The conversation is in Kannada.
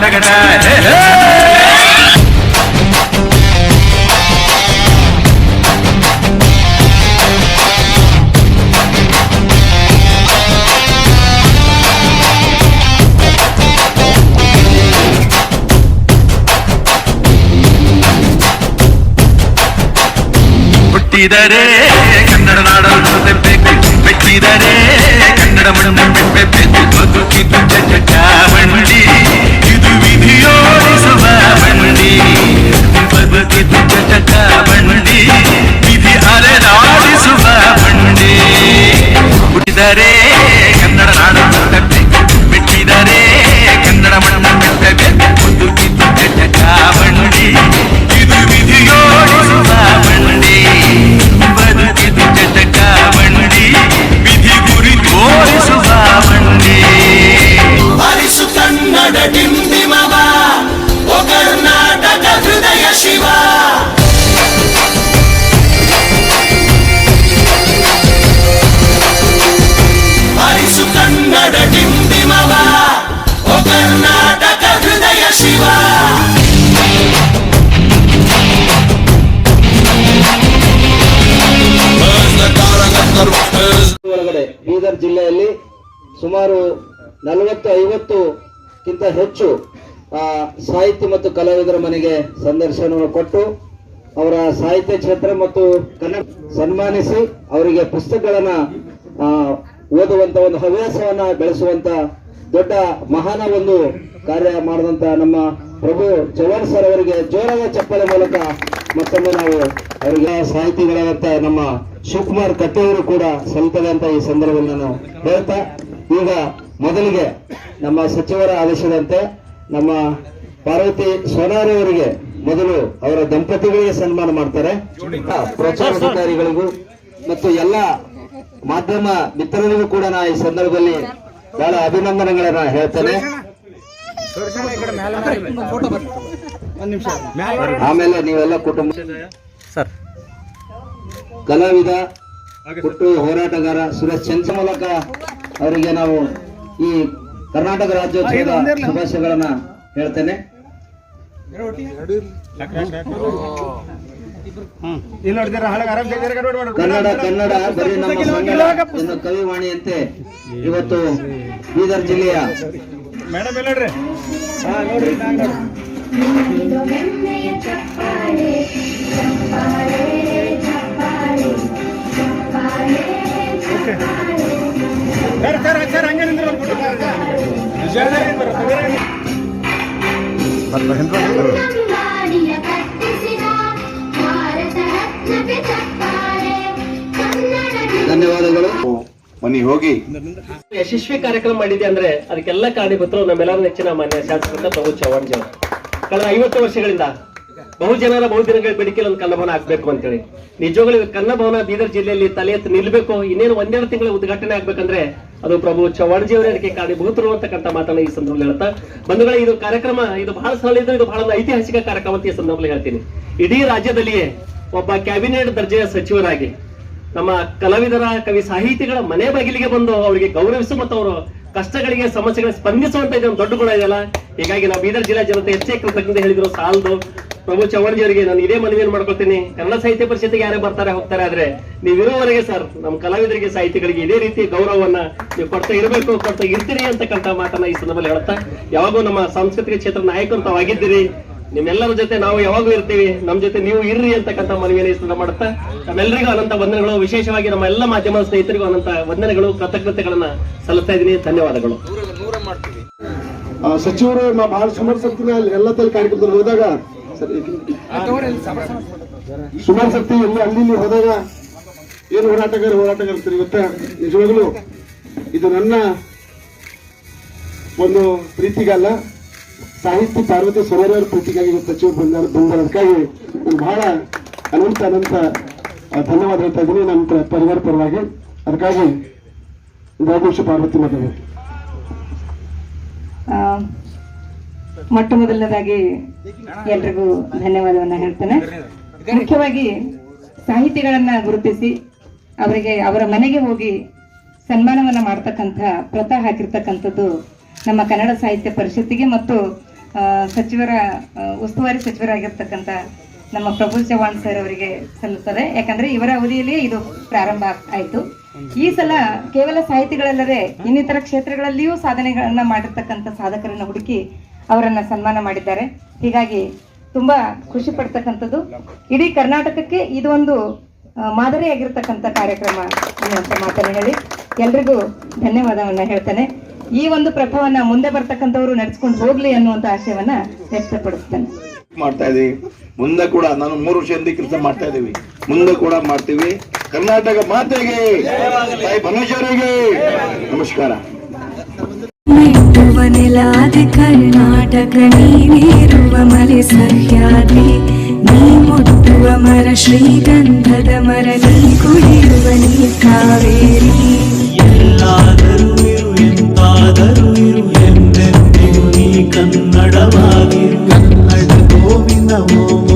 ಗಡ ಹೇ ಹೇ. ಹುಟ್ಟಿದರೆ ಕನ್ನಡ ನಾಡಲು ನುಡಿಸಬೇಕು ಮೆಟ್ಟಿದರೆ ಕನ್ನಡ ಮಣ್ಣು ಬಿಟ್ಟಬೇಕು ಬದುಕಿದ್ದು ಚಟ ಸುಮಾರು ನಲವತ್ತು ಐವತ್ತುಕ್ಕಿಂತ ಹೆಚ್ಚು ಸಾಹಿತ್ಯ ಮತ್ತು ಕಲಾವಿದರ ಮನೆಗೆ ಸಂದರ್ಶನವನ್ನು ಕೊಟ್ಟು ಅವರ ಸಾಹಿತ್ಯ ಕ್ಷೇತ್ರ ಮತ್ತು ಕನ್ನಡ ಸನ್ಮಾನಿಸಿ ಅವರಿಗೆ ಪುಸ್ತಕಗಳನ್ನ ಓದುವಂತ ಒಂದು ಹವ್ಯಾಸವನ್ನ ಬೆಳೆಸುವಂತ ದೊಡ್ಡ ಮಹಾನ ಒಂದು ಕಾರ್ಯ ಮಾಡಿದಂತ ನಮ್ಮ ಪ್ರಭು ಚೌಹಾಣ್ ಸರ್ ಅವರಿಗೆ ಜೋರಾದ ಚಪ್ಪಳೆ ಮೂಲಕ ಮತ್ತೊಮ್ಮೆ ನಾವು ಅವರಿಗೆ ಸಾಹಿತಿಗಳಾದಂತ ನಮ್ಮ ಶಿವಕುಮಾರ್ ಕಟ್ಟೆಯವರು ಕೂಡ ಸಲ್ತದೆ ಅಂತ ಈ ಸಂದರ್ಭದಲ್ಲಿ ನಾನು ಹೇಳ್ತಾ ಈಗ ಮೊದಲಿಗೆ ನಮ್ಮ ಸಚಿವರ ಆದೇಶದಂತೆ ನಮ್ಮ ಪಾರ್ವತಿ ಸೋನಾರಿ ಅವರಿಗೆ ಮೊದಲು ಅವರ ದಂಪತಿಗಳಿಗೆ ಸನ್ಮಾನ ಮಾಡ್ತಾರೆ. ಪ್ರಚಾರಾಧಿಕಾರಿಗಳಿಗೂ ಮತ್ತು ಎಲ್ಲ ಮಾಧ್ಯಮ ಮಿತ್ರರಿಗೂ ಕೂಡ ನಾ ಈ ಸಂದರ್ಭದಲ್ಲಿ ಬಹಳ ಅಭಿನಂದನೆಗಳನ್ನ ಹೇಳ್ತೇನೆ. ಆಮೇಲೆ ನೀವೆಲ್ಲ ಕುಟುಂಬ ಕಲಾವಿದ ಹುಟ್ಟು ಹೋರಾಟಗಾರ ಸುರೇಶ್ ಚಂದ್ರ ಮೂಲಕ ಅವರಿಗೆ ನಾವು ಈ ಕರ್ನಾಟಕ ರಾಜ್ಯೋತ್ಸವದ ಶುಭಾಶಯಗಳನ್ನ ಹೇಳ್ತೇನೆ. ಕನ್ನಡ ಕನ್ನಡ ಬರೀ ನಮ್ಮ ಕವಿವಾಣಿಯಂತೆ ಇವತ್ತು ಬೀದರ್ ಜಿಲ್ಲೆಯ ಬೆಣ್ಣೆಯ ಚಪ್ಪಾಳೆ ಹೋಗಿ. ಯಶಸ್ವಿ ಕಾರ್ಯಕ್ರಮ ಮಾಡಿದೆ ಅಂದ್ರೆ ಅದಕ್ಕೆಲ್ಲ ಕಾರಣೀಭೂತರು ನಮ್ಮೆಲ್ಲರ ನೆಚ್ಚಿನ ಮಾನ್ಯ ಶಾಸಕರ ಪ್ರಭು ಚವ್ಹಾಣ್ ಜಿ ಕಳೆದ ಐವತ್ತು ವರ್ಷಗಳಿಂದ ಬಹುಜನರ ಬಹುದಿನಗಳ ಬೇಡಿಕೆಯಲ್ಲಿ ಒಂದು ಕನ್ನಭವನ ಆಗ್ಬೇಕು ಅಂತೇಳಿ. ನಿಜವಾಗ್ಲೂ ಕನ್ನಭವನ ಬೀದರ್ ಜಿಲ್ಲೆಯಲ್ಲಿ ತಲೆ ಎತ್ತಿ ನಿಲ್ಬೇಕು. ಇನ್ನೇನು ಒಂದೆರಡು ತಿಂಗಳ ಉದ್ಘಾಟನೆ ಆಗ್ಬೇಕಂದ್ರೆ ಅದು ಪ್ರಭು ಚವ್ಹಾಣ್ ಜಿ ಅವರೇ ಅದಕ್ಕೆ ಕಾರಣೀಭೂತರು ಅಂತಕ್ಕಂಥ ಮಾತನ್ನ ಈ ಸಂದರ್ಭದಲ್ಲಿ ಹೇಳ್ತಾ. ಬಂಧುಗಳೇ, ಇದು ಕಾರ್ಯಕ್ರಮ, ಇದು ಬಹಳ ಸರಳ ಇದು ಇದು ಬಹಳ ಐತಿಹಾಸಿಕ ಕಾರ್ಯಕ್ರಮ ಅಂತ ಈ ಸಂದರ್ಭದಲ್ಲಿ ಹೇಳ್ತೀನಿ. ಇಡೀ ರಾಜ್ಯದಲ್ಲಿಯೇ ಒಬ್ಬ ಕ್ಯಾಬಿನೆಟ್ ದರ್ಜೆಯ ಸಚಿವರಾಗಿ ನಮ್ಮ ಕಲಾವಿದರ, ಕವಿ ಸಾಹಿತಿಗಳ ಮನೆ ಬಾಗಿಲಿಗೆ ಬಂದು ಅವರಿಗೆ ಗೌರವಿಸು ಮತ್ತು ಅವರು ಕಷ್ಟಗಳಿಗೆ, ಸಮಸ್ಯೆಗಳಿಗೆ ಸ್ಪಂದಿಸುವಂತ ಇದೊಂದು ದೊಡ್ಡ ಗುಣ ಇದೆಯಲ್ಲ? ಹೀಗಾಗಿ ನಾವು ಬೀದರ್ ಜಿಲ್ಲಾ ಜನತೆ ಹೆಚ್ಚೇ ಕೃತಜ್ಞತೆ ಹೇಳಿದ್ರು. ಸಾಲದು ಪ್ರಭು ಚವ್ಹಾಣ್ಜಿ ಅವರಿಗೆ ನಾನು ಇದೇ ಮನವಿಯನ್ನು ಮಾಡ್ಕೊಳ್ತೀನಿ. ಕನ್ನಡ ಸಾಹಿತ್ಯ ಪರಿಷತ್ತಿಗೆ ಯಾರೇ ಬರ್ತಾರೆ, ಹೋಗ್ತಾರೆ ಆದ್ರೆ ನೀವು ಇರುವವರೆಗೆ ಸರ್, ನಮ್ಮ ಕಲಾವಿದರಿಗೆ, ಸಾಹಿತಿಗಳಿಗೆ ಇದೇ ರೀತಿ ಗೌರವವನ್ನ ನೀವು ಕೊಡ್ತಾ ಇರಬೇಕು, ಕೊಡ್ತಾ ಇರ್ತೀರಿ ಅಂತಕ್ಕಂಥ ಮಾತನ್ನ ಈ ಸಂದರ್ಭದಲ್ಲಿ ಹೇಳ್ತಾ ಯಾವಾಗೂ ನಮ್ಮ ಸಾಂಸ್ಕೃತಿಕ ಕ್ಷೇತ್ರ ನಾಯಕರು ತಾವು ಆಗಿದ್ದೀರಿ ನಿಮ್ಮೆಲ್ಲರ ಜೊತೆ ನಾವು ಯಾವಾಗಲೂ ಇರ್ತೀವಿ. ನಮ್ಮ ಜೊತೆ ನೀವು ಇರ್ರಿ ಅಂತಕ್ಕಂಥ ಮನವಿಯನ್ನು ಈ ಮಾಡುತ್ತಾ? ನಮ್ಮೆಲ್ಲರಿಗೂ ಅನಂತ ವಂದನೆಗಳು. ವಿಶೇಷವಾಗಿ ನಮ್ಮ ಎಲ್ಲ ಮಾಧ್ಯಮ ಸ್ನೇಹಿತರಿಗೂ ಅನಂತ ವಂದನೆಗಳು, ಕೃತಜ್ಞತೆಗಳನ್ನ ಸಲ್ಲಿಸ್ತಾ ಇದ್ದೀನಿ. ಧನ್ಯವಾದಗಳು. ಸಚಿವರು ಬಹಳ ಸುಮಾರು ಸಕ್ತಿ ಎಲ್ಲ ತಲೆ ಕಾರ್ಯಕ್ರಮದಲ್ಲಿ ಹೋದಾಗ ಸುಮಾರು ಸಕ್ತಿ ಎಲ್ಲ ಅಲ್ಲಿ ಹೋದಾಗ ಏನು ಹೋರಾಟಗಾರ ಹೋರಾಟಗಾರ ಗೊತ್ತಾ? ನಿಜವಾಗ್ಲೂ ಇದು ನನ್ನ ಒಂದು ಪ್ರೀತಿಗಲ್ಲ. ಸಾಹಿತ್ಯ ಪಾರ್ವತಿ ಸರೋವರ ಪ್ರೀತಿಗಾಗಿ ಸಚಿವ ಬಂದ ಬಂದದಕ್ಕಾಗಿ ನಾನು ಬಹಳ ಅನಂತ ಅನಂತ ಧನ್ಯವಾದ ಹೇಳ್ತಾ ಇದ್ದೀನಿ. ಪ್ರ- ಪರಿವಾರ ಪರವಾಗಿ ಅದಕ್ಕಾಗಿ ರಾಘವೇಶ ಪಾರ್ವತಿ ಮಾತಾಡಿ. ಮೊಟ್ಟ ಮೊದಲನೇದಾಗಿ ಎಲ್ರಿಗೂ ಧನ್ಯವಾದವನ್ನ ಹೇಳ್ತೇನೆ. ಮುಖ್ಯವಾಗಿ ಸಾಹಿತಿಗಳನ್ನ ಗುರುತಿಸಿ ಅವರಿಗೆ ಅವರ ಮನೆಗೆ ಹೋಗಿ ಸನ್ಮಾನವನ್ನ ಮಾಡ್ತಕ್ಕಂಥ, ವ್ರತ ಹಾಕಿರ್ತಕ್ಕಂಥದ್ದು ನಮ್ಮ ಕನ್ನಡ ಸಾಹಿತ್ಯ ಪರಿಷತ್ತಿಗೆ ಮತ್ತು ಸಚಿವರ ಉಸ್ತುವಾರಿ ಸಚಿವರಾಗಿರ್ತಕ್ಕಂಥ ನಮ್ಮ ಪ್ರಭು ಚವ್ಹಾಣ್ ಸರ್ ಅವರಿಗೆ ಸಲ್ಲುತ್ತದೆ. ಯಾಕಂದ್ರೆ ಇವರ ಅವಧಿಯಲ್ಲಿಯೇ ಇದು ಪ್ರಾರಂಭ ಆಯಿತು. ಈ ಸಲ ಕೇವಲ ಸಾಹಿತಿಗಳಲ್ಲದೆ ಇನ್ನಿತರ ಕ್ಷೇತ್ರಗಳಲ್ಲಿಯೂ ಸಾಧನೆಗಳನ್ನ ಮಾಡಿರ್ತಕ್ಕಂಥ ಸಾಧಕರನ್ನ ಹುಡುಕಿ ಅವರನ್ನ ಸನ್ಮಾನ ಮಾಡಿದ್ದಾರೆ. ಹೀಗಾಗಿ ತುಂಬಾ ಖುಷಿ ಪಡ್ತಕ್ಕಂಥದ್ದು. ಇಡೀ ಕರ್ನಾಟಕಕ್ಕೆ ಇದು ಒಂದು ಮಾದರಿಯಾಗಿರ್ತಕ್ಕಂಥ ಕಾರ್ಯಕ್ರಮ ಅನ್ನುವಂಥ ಮಾತನ್ನು ಹೇಳಿ ಎಲ್ರಿಗೂ ಧನ್ಯವಾದವನ್ನ ಹೇಳ್ತೇನೆ. ಈ ಒಂದು ಪ್ರಭುವನ್ನ ಮುಂದೆ ಬರ್ತಕ್ಕಂಥವ್ರು ನಡೆಸ್ಕೊಂಡು ಹೋಗ್ಲಿ ಅನ್ನುವಂತ ಆಶಯವನ್ನ ವ್ಯಕ್ತಪಡಿಸ್ತೇನೆ. ಮಾಡ್ತಾ ಇದೀವಿ. ಮುಂದೆ ಕೂಡ ನಾನು ಮೂರು ವರ್ಷದಿಂದ ಕೆಲಸ ಮಾಡ್ತಾ ಇದೀವಿ. ಮುಂದೆ ಕೂಡ ಮಾಡ್ತೀವಿ. ಕರ್ನಾಟಕ ಮಾತೆಗೆ ತಾಯಿ ಪರಮೇಶ್ವರಿಗೆ ನಮಸ್ಕಾರ. ನೆಲಾದೆ ಕರ್ನಾಟಕ ನೀನೇರುವ ಮಲೆ ಸಹ್ಯಾದ್ರಿ ನೀ ಮುಟ್ಟುವ ಮರ ಶ್ರೀಗಂಧದ ಮರ ನೀ ಕುಡಿಯುವ ನೀ ಕಾವೇರಿ. ಎಲ್ಲಾದರೂ கோவிந்தமாகி கோவிந்தமோ.